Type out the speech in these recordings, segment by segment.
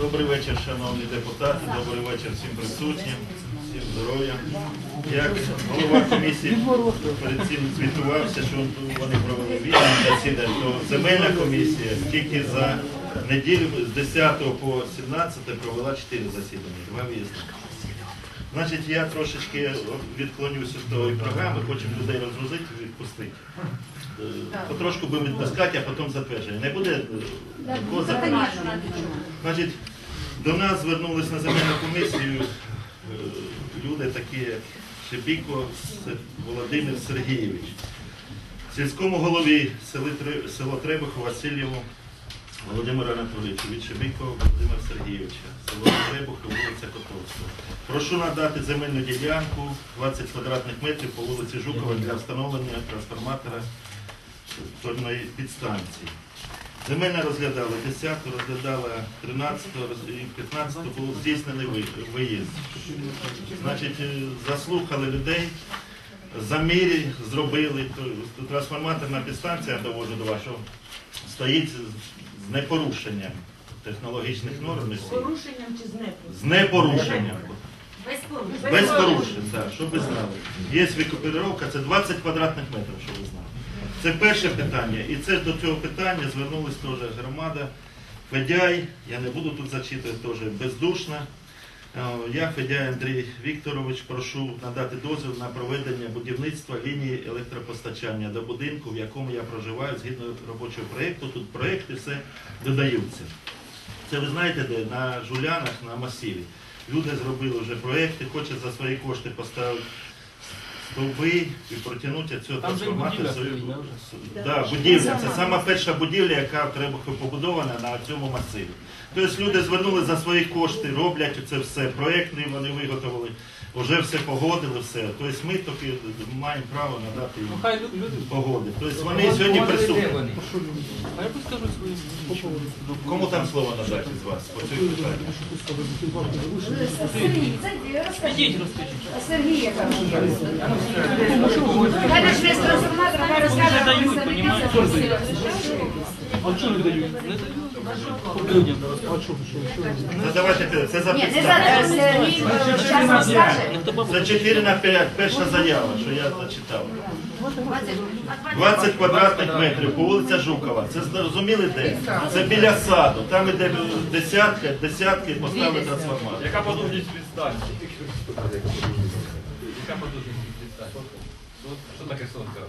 Добрий вечір, шановні депутати, добрий вечір всім присутнім, всім здоров'я. Як голова комісії перед цим звітувався, що вони провели засідань, то земельна комісія тільки за неділю з 10 по 17 провела 4 засідання, два в'їзди. Значить, я трошечки відклонюся з тої програми, хочемо людей розгрузити, відпустити. Е, Потрошку будемо відпускати, а потім затвердження. Не буде е, такого затвердження. Значить, до нас звернулись на земельну комісію е, люди такі, як Шебіко Володимир Сергійович. Сільському голові село Требуху Васильєву Володимира Анатолійовича, від Шебіко Володимира Сергійовича, село Требуху, вулиця Котовська. Прошу надати земельну ділянку 20 квадратних метрів по вулиці Жукова для встановлення трансформатора певної підстанції. Земельна розглядала 10, розглядала 13 роз- і 15 був здійснений ви- виїзд. Значить, е, заслухали людей, замірі зробили, трансформаторна підстанція, я довожу до вас, що стоїть з- непорушенням технологічних норм. З порушенням чи з непорушенням? З непорушенням. Без порушень. Без порушень, так, щоб ви знали. Є викупіровка, це 20 квадратних метрів, щоб ви знали. Це перше питання. І це до цього питання звернулася теж громада. Федяй, я не буду тут зачитувати, теж бездушна. Е, Я, Федя Андрій Вікторович, прошу надати дозвіл на проведення будівництва лінії електропостачання до будинку, в якому я проживаю згідно робочого проєкту. Тут проєкти все додаються. Це ви знаєте де? На Жулянах, на масиві. Люди зробили вже проєкти, хочуть за свої кошти поставити стовби і протягнути цього Там же і трансформатора. будівля свою- стоїть, да, вже? Да, будівля. Це сама перша будівля, яка в Требуху побудована на цьому масиві. Тобто люди звернули за свої кошти, роблять це все. Проєктний вони виготовили, вже все погодили, все. Тобто ми тільки маємо право надати їм Ну хай лю- люди. погоди. Тобто вони сьогодні присутні. А я скажу свої. Кому там слово надати з вас? по цьому питанню? Сергій, розкажіть. Ідіть, розкажіть. Сергій, яка ж хай розкаже понімаєте? це А що не дають? Не дають. Людям. Це давайте це за Ні, не підставу. Сергій, зараз розкаже. Це 4 на 5, перша заява, що я зачитав. 20 квадратних метрів по вулиця Жукова. Це зрозуміли де? Це біля саду. Там іде десятки, десятки поставили трансформатор. Яка потужність підстанції? Яка потужність підстанції? Що таке сотка?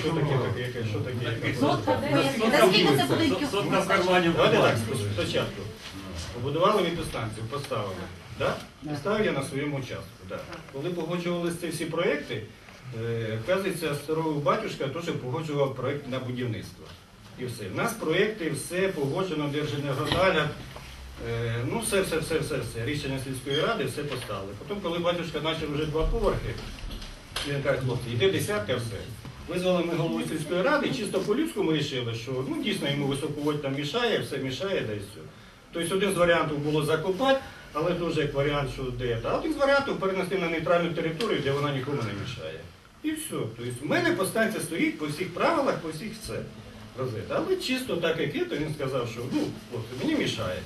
Що таке що таке? Сотка. Наскільки це буде? Сотка в кармані Давайте так, спочатку. Побудували ми підстанцію, поставили. Да? Поставив я на своєму участку. Да. Коли погоджувалися ці всі проекти, е, вказується, старого батюшка теж погоджував проект на будівництво. І все. У нас проекти, все погоджено, Держенергодаля, е, ну все, все, все, все, все. Рішення сільської ради, все поставили. Потім, коли батюшка почав вже два поверхи, він каже, хлопці, йде десятка, все. Визвали ми голову сільської ради, чисто по-людському вирішили, що ну, дійсно йому висоководь там мішає, все мішає, і все. Тобто один з варіантів було закопати, але дуже як варіант, що де. А один з варіантів перенести на нейтральну територію, де вона нікому не мішає. І все. Тобто в мене постанція стоїть по всіх правилах, по всіх все. Але чисто так як є, то він сказав, що ну, хлопці, мені мішає.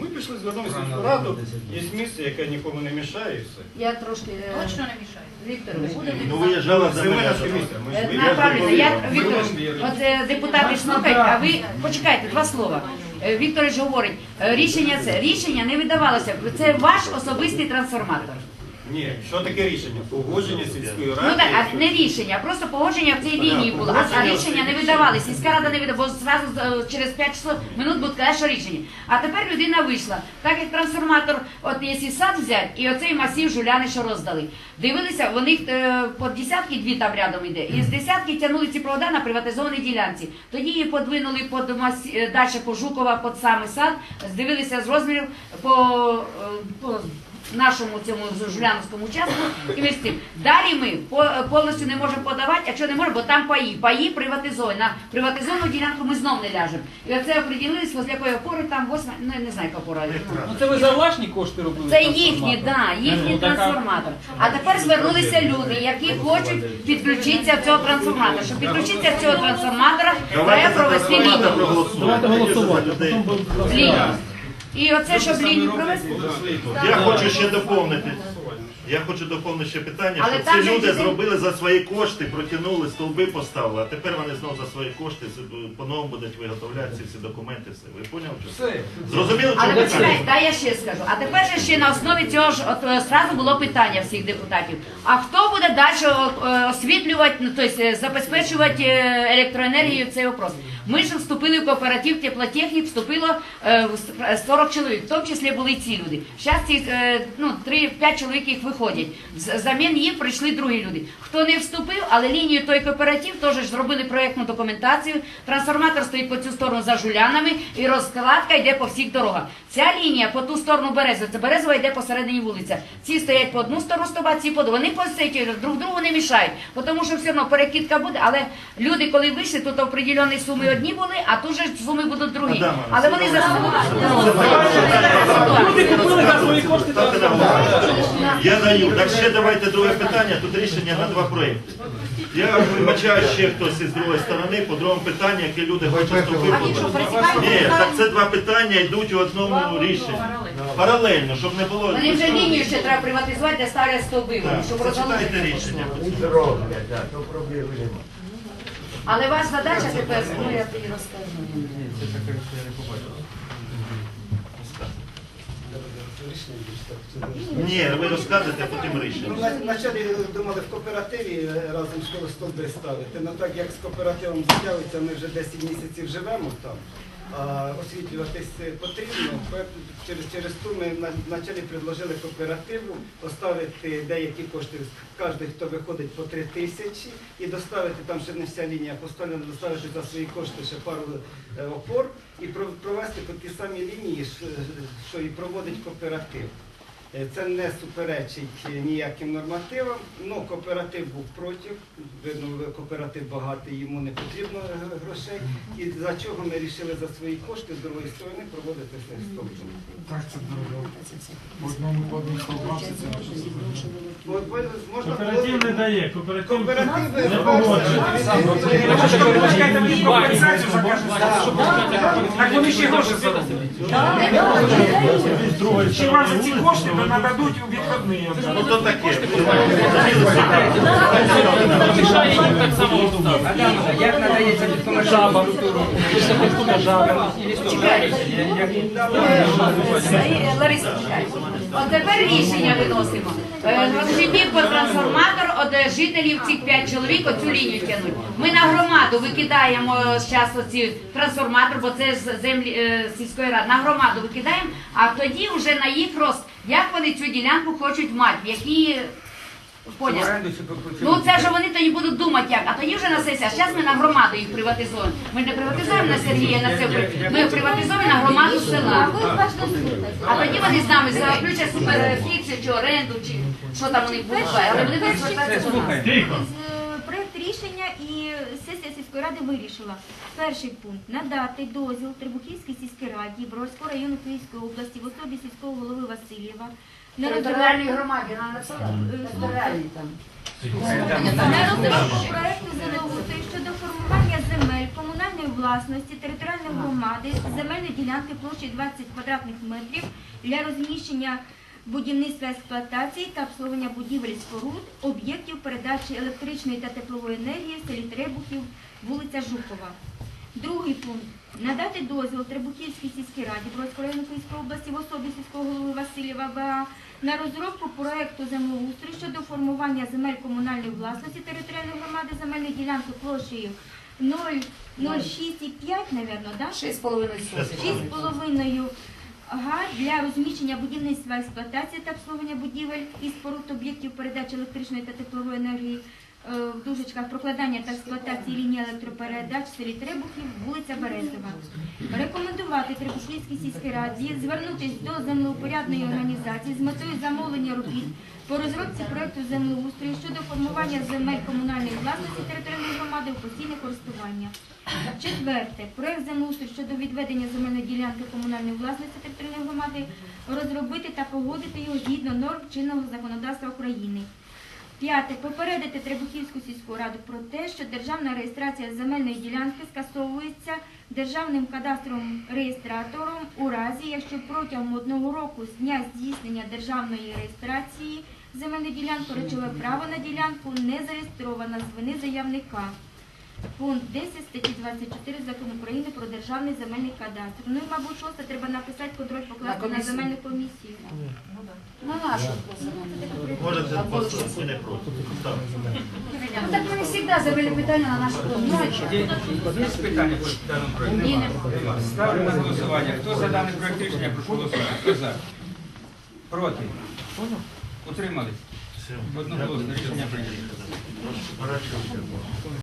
Ми пішли звернулися в раду, є місце, яке нікому не мішає і все. Я трошки... е, Точно не мішає. Вікторович, Ну виїжджала за Земельна мене. комісія. Ми ж Е, виїжджали. Правильно, я Ми от е, депутати слухають, а ви почекайте два слова. Е, Вікторович говорить, е, рішення це рішення не видавалося. Це ваш особистий трансформатор. Ні, що таке рішення? Погодження сільської ради. Ну так, а не рішення, просто погодження в цій лінії було. А, а рішення не видавали. Сільська рада не видавала, бо зразу е, через 5 часов минут буде казати, що рішення. А тепер людина вийшла. Так як трансформатор, от якщо сад взяти, і оцей масив жуляни, що роздали. Дивилися, вони е, по десятки дві там рядом іде. І з десятки тягнули ці провода на приватизованій ділянці. Тоді її подвинули під масі, е, далі по Жукова, під самий сад, здивилися з розмірів по, е, по нашому цьому жуляновському участку і цим. Далі ми по- повністю не можемо подавати, якщо не можемо, бо там паї. Паї приватизовані. На приватизовану ділянку ми знов не ляжемо. І оце оприділились, возле якої опори там восьма, ну я не знаю, яка опора. Ну це ви за власні кошти робили? Це їхні, да, їхній Ну, трансформатор. А тепер звернулися люди, які хочуть підключитися в цього трансформатора. Щоб підключитися в цього трансформатора, треба провести лінію. Давайте голосувати, Лінію. І оце, щоб лінію провести. Я хочу ще доповнити. Я хочу доповнити ще питання, Але що там ці люди дітей- зробили за свої кошти, протягнули, стовби поставили, а тепер вони знову за свої кошти по-новому будуть виготовляти ці всі документи. Все. Ви поняли? що це? Зрозуміло, в Але чому питання? дай я ще скажу. А тепер же ще на основі цього ж от е, зразу було питання всіх депутатів. А хто буде далі о- е, освітлювати, ну тобто е, забезпечувати е, електроенергією цей вопрос? Ми ж вступили в кооператив теплотехнік, вступило е, в с- 40 чоловік, в тому числі були і ці люди. Зараз ці е, ну 3-5 чоловік їх виходять. З- Замін їм прийшли другі люди. Хто не вступив, але лінію той кооператив теж зробили проєктну документацію. Трансформатор стоїть по цю сторону за жулянами і розкладка йде по всіх дорогах. Ця лінія по ту сторону берези, це березова йде посередині вулиця. Ці стоять по одну сторону стовба, ці по другу. Вони поситі, друг другу не мішають, тому що все одно перекидка буде. Але люди, коли вийшли, тут определені суми одні були, а тут же суми будуть другі. Але вони Люди купили за свої кошти. Я даю. Так ще давайте друге питання. Тут рішення на два проєкти. Я вибачаю ще хтось із другої сторони по другому питанню, яке люди хочуть вступити. Ні, так це два питання йдуть у одному рішенні. Паралельно, щоб не було. Вони вже лінію ще треба приватизувати, де ставлять стовби, щоб Зачитайте рішення. Зроблять, так, то проблеми немає. Але ваша задача тепер, ну я тобі розкажу. Ні, ви розказуєте, а потім Ну, рішення. на- Вначалі думали в кооперативі е, разом з стовби ставити. Ну так як з кооперативом з'явиться, ми вже 10 місяців живемо там. Е, потрібно. Через, через ту ми на- вначалі предложили кооперативу поставити деякі кошти. Кожен, хто виходить по 3 тисячі, і доставити там ще не вся лінія поставлена, доставити за свої кошти ще пару е, опор і провести по ті самі лінії, що і проводить кооператив. Е, Це не суперечить ніяким нормативам. Ну, кооператив був проти. Видно, кооператив багатий, йому не потрібно е, грошей. І за чого ми вирішили за свої кошти з другої сторони проводити це стовпчик. Так, це дорого. В одному одному стовбавці це Кооператив не дає, кооператив не не погоджує. Так вони ще гроші зароблять. Ще вам за ці кошти ви нададуть у відходні. Ну то таке. Як надається жаба? Е, Лариса, чекай. От тепер рішення виносимо. Е, Розживів по трансформатор от е, жителів цих п'ять чоловік оцю лінію тягнуть. Ми на громаду викидаємо зараз оці трансформатор, бо це з землі е, сільської ради. На громаду викидаємо, а тоді вже на їх рост, як вони цю ділянку хочуть мати, які Поняв. Ну це ж вони тоді будуть думати як, а тоді вже на сесії, а зараз ми на громаду їх приватизуємо. Ми не приватизуємо на Сергія, на це ми приватизуємо на громаду села. А тоді вони з нами заключать суперфікцію чи оренду, чи що там у них буде, але вони будуть звертатися до нас. Тихо. З- рішення і сесія сільської ради вирішила. Перший пункт надати дозвіл Трибухівській сільській раді Броварського району Київської області в особі сільського голови Васильєва на Територіальній розробку громаді, вона написала. Територіальній там. на розробку проекту землеустрою щодо формування земель комунальної власності територіальної громади земельної ділянки площею 20 квадратних метрів для розміщення будівництва експлуатації та обслуговування будівель споруд, об'єктів передачі електричної та теплової енергії в селі Требухів, вулиця Жукова. Другий пункт. Надати дозвіл Требухівській сільській раді Бродського району Київської області в особі сільського голови Васильєва БА на розробку проекту землеустрою щодо формування земель комунальної власності територіальної громади земельної ділянки площею 0,06,5, напевно, да? Шість з половиною сотень. 6,5 га для розміщення будівництва експлуатації та обслуговування будівель і споруд об'єктів передачі електричної та теплової енергії в дужечках прокладання та експлуатації лінії електропередач в селі Требухів, вулиця Березова. Рекомендувати Требушківській сільській раді звернутися до землеупорядної організації з метою замовлення робіт по розробці проекту землеустрою щодо формування земель комунальної власності територіальної громади у постійне користування. Четверте. Проект землеустрою щодо відведення земельної ділянки комунальної власності територіальної громади розробити та погодити його згідно норм чинного законодавства України. П'яте. Попередити Требухівську сільську раду про те, що державна реєстрація земельної ділянки скасовується державним кадастровим реєстратором у разі, якщо протягом одного року з дня здійснення державної реєстрації земельної ділянки речове право на ділянку не зареєстровано з вини заявника. Пункт 10 статті 24 Закону України про державний земельний кадастр. Ну і, мабуть, шосте треба написати контроль покласти на, комісію. земельну комісію. На нашу. Можете не проти. Ну так ми не завжди завели питання на нашу комісію. Є є питання по даному. Нема. Ставлю на голосування. Хто за даний проект рішення, прошу голосувати. Хто за? Проти? Утримались? Одноголосно рішення прийнято. Хорошо.